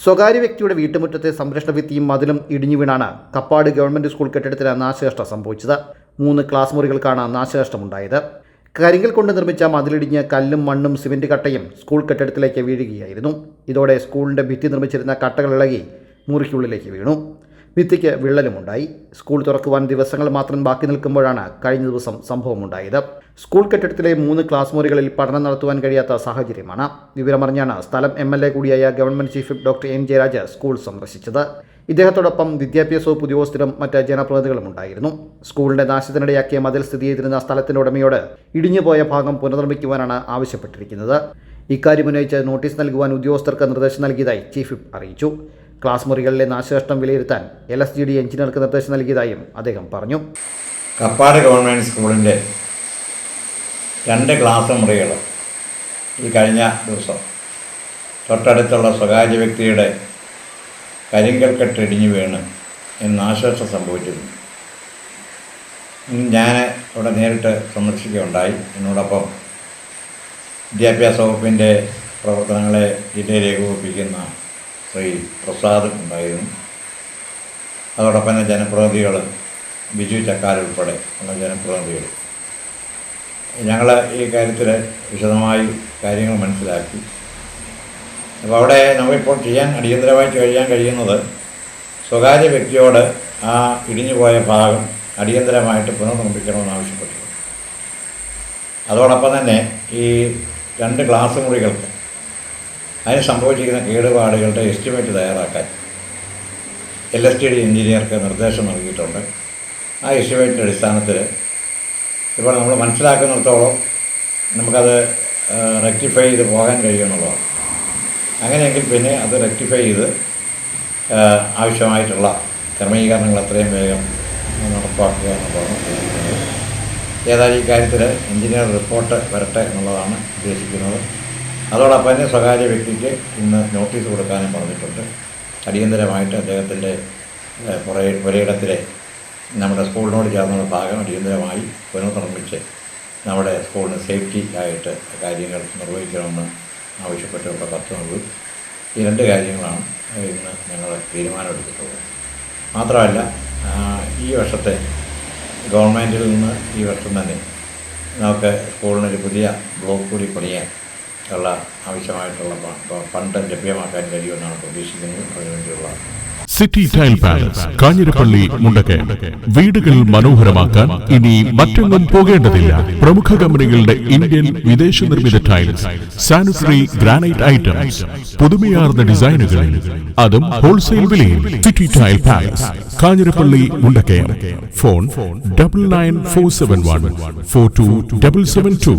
സ്വകാര്യ വ്യക്തിയുടെ വീട്ടുമുറ്റത്തെ സംരക്ഷണ ഭിത്തിയും മതിലും ഇടിഞ്ഞു വീണാണ് കപ്പാട് ഗവൺമെന്റ് സ്കൂൾ കെട്ടിടത്തിന് നാശനഷ്ടം സംഭവിച്ചത്. മൂന്ന് ക്ലാസ് മുറികൾക്കാണ് നാശനഷ്ടമുണ്ടായത്. കരിങ്കൽ കൊണ്ട് നിർമ്മിച്ച മതിലിടിഞ്ഞ് കല്ലും മണ്ണും സിമന്റ് കട്ടയും സ്കൂൾ കെട്ടിടത്തിലേക്ക് വീഴുകയായിരുന്നു. ഇതോടെ സ്കൂളിന്റെ ഭിത്തി നിർമ്മിച്ചിരുന്ന കട്ടകൾ ഇളകി മുറിക്കുള്ളിലേക്ക് വീണു. ഭിത്തിക്ക് വിള്ളലുമുണ്ടായി. സ്കൂൾ തുറക്കുവാൻ ദിവസങ്ങൾ മാത്രം ബാക്കി നിൽക്കുമ്പോഴാണ് കഴിഞ്ഞ ദിവസം സംഭവമുണ്ടായത്. സ്കൂൾ കെട്ടിടത്തിലെ മൂന്ന് ക്ലാസ് മുറികളിൽ പഠനം നടത്തുവാൻ കഴിയാത്ത സാഹചര്യമാണ്. വിവരമറിഞ്ഞാണ് സ്ഥലം എം എൽ എ കൂടിയായ government chief doctor M Jayaraj school സന്ദർശിച്ചത്. ഇദ്ദേഹത്തോടൊപ്പം വിദ്യാഭ്യാസ വകുപ്പ് ഉദ്യോഗസ്ഥരും മറ്റ് ജനപ്രതിനിധികളും ഉണ്ടായിരുന്നു. സ്കൂളിന്റെ നാശത്തിനിടയാക്കിയ മതിൽ സ്ഥിതി ചെയ്തിരുന്ന സ്ഥലത്തിന്റെ ഉടമയോട് ഇടിഞ്ഞുപോയ ഭാഗം പുനർനിർമ്മിക്കുവാനാണ് ആവശ്യപ്പെട്ടിരിക്കുന്നത്. ഇക്കാര്യം ഉന്നയിച്ച് നോട്ടീസ് നൽകുവാൻ ഉദ്യോഗസ്ഥർക്ക് നിർദ്ദേശം നൽകിയതായി ചീഫ് അറിയിച്ചു. ക്ലാസ് മുറികളിലെ നാശനഷ്ടം വിലയിരുത്താൻ എൽ എസ് ജി ഡി എഞ്ചിനീയർക്ക് നിർദ്ദേശം നൽകിയതായും അദ്ദേഹം പറഞ്ഞു. കപ്പാട് ഗവൺമെന്റ് സ്കൂളിന്റെ രണ്ട് ക്ലാസ് മുറികൾ ഈ കഴിഞ്ഞ ദിവസം തൊട്ടടുത്തുള്ള സ്വകാര്യ വ്യക്തിയുടെ കരിങ്കൽ കെട്ടിടിഞ്ഞു വീണ് എന്ന് നാശനഷ്ടം സംഭവിച്ചിരുന്നു. ഞാൻ ഇവിടെ നേരിട്ട് സന്ദർശിക്കുകയുണ്ടായി. എന്നോടൊപ്പം വിദ്യാഭ്യാസ വകുപ്പിന്റെ പ്രവർത്തനങ്ങളെ ജില്ലയിൽ ഏകോപിപ്പിക്കുന്ന ശ്രീ പ്രസാദ് ഉണ്ടായിരുന്നു. അതോടൊപ്പം തന്നെ ജനപ്രതിനിധികൾ ബിജു ചക്കാർ ഉൾപ്പെടെ ഉള്ള ജനപ്രതിനിധികൾ ഞങ്ങൾ ഈ കാര്യത്തിൽ വിശദമായി കാര്യങ്ങൾ മനസ്സിലാക്കി. അപ്പോൾ അവിടെ നമ്മളിപ്പോൾ ചെയ്യാൻ അടിയന്തരമായി കഴിയാൻ കഴിയുന്നത് സ്വകാര്യ വ്യക്തിയോട് ആ ഇടിഞ്ഞുപോയ ഭാഗം അടിയന്തരമായിട്ട് പുനർനിർമ്മിക്കണമെന്ന് ആവശ്യപ്പെട്ടു അതോടൊപ്പം തന്നെ ഈ രണ്ട് ക്ലാസ് മുറികൾക്ക് അതിന് സംഭവിച്ചിരിക്കുന്ന കേടുപാടുകളുടെ എസ്റ്റിമേറ്റ് തയ്യാറാക്കാൻ എൽ എസ് ടി ഡി എഞ്ചിനീയർക്ക് നിർദ്ദേശം നൽകിയിട്ടുണ്ട്. ആ എസ്റ്റിമേറ്റിന്റെ അടിസ്ഥാനത്തിൽ ഇപ്പോൾ നമ്മൾ മനസ്സിലാക്കുന്നിടത്തോളം നമുക്കത് റെക്ടിഫൈ ചെയ്ത് പോകാൻ കഴിയുമെന്നുള്ളതാണ്. അങ്ങനെയെങ്കിൽ പിന്നെ അത് റെക്ടിഫൈ ചെയ്ത് ആവശ്യമായിട്ടുള്ള ക്രമീകരണങ്ങൾ എത്രയും വേഗം നടപ്പാക്കുക എന്നുള്ളതാണ് ഉദ്ദേശിക്കുന്നത്. ഏതായാലും കാര്യത്തിൽ എഞ്ചിനീയർ റിപ്പോർട്ട് വരട്ടെ എന്നുള്ളതാണ് ഉദ്ദേശിക്കുന്നത്. അതോടൊപ്പം തന്നെ സ്വകാര്യ വ്യക്തിക്ക് ഇന്ന് നോട്ടീസ് കൊടുക്കാനും പറഞ്ഞിട്ടുണ്ട്. അടിയന്തരമായിട്ട് അദ്ദേഹത്തിന്റെ പുറേ പുരയിടത്തിലെ നമ്മുടെ സ്കൂളിനോട് ചേർന്നുള്ള ഭാഗം അടിയന്തരമായി പുനർനിർമ്മിച്ച് നമ്മുടെ സ്കൂളിന് സേഫ്റ്റി ആയിട്ട് കാര്യങ്ങൾ നിർവഹിക്കണമെന്ന് ആവശ്യപ്പെട്ടുള്ള കത്ത് നൽകും ഈ രണ്ട് കാര്യങ്ങളാണ് ഇന്ന് ഞങ്ങൾ തീരുമാനമെടുത്തിട്ടുള്ളത്. മാത്രമല്ല ഈ വർഷത്തെ ഗവൺമെന്റിൽ നിന്ന് ഈ വർഷം തന്നെ നമുക്ക് സ്കൂളിനൊരു പുതിയ ബ്ലോക്ക് കൂടി പണിയാൻ ഉള്ള ആവശ്യമായിട്ടുള്ള ഫണ്ട് ലഭ്യമാക്കാൻ കഴിയുമെന്നാണ് പ്രതീക്ഷിക്കുന്നത്. അതിനുവേണ്ടിയുള്ള city tile palace Kanjirappally Mundakayam. വീടുകൾ മനോഹരമാക്കാൻ ഇനി മറ്റൊന്നും പോകേണ്ടതില്ല. പ്രമുഖ കമ്പനികളുടെ ഇന്ത്യൻ വിദേശ നിർമ്മിത ടൈൽസ് സാനിറ്ററി ഗ്രാനൈറ്റ് ഐറ്റംസ് പുതുമയാർന്ന ഡിസൈനുകളിൽ അതും ഹോൾസെയിൽ വിലയിൽ. City tile palace Kanjirappally Mundakayam. Phone double nine four seven one four two double seven two.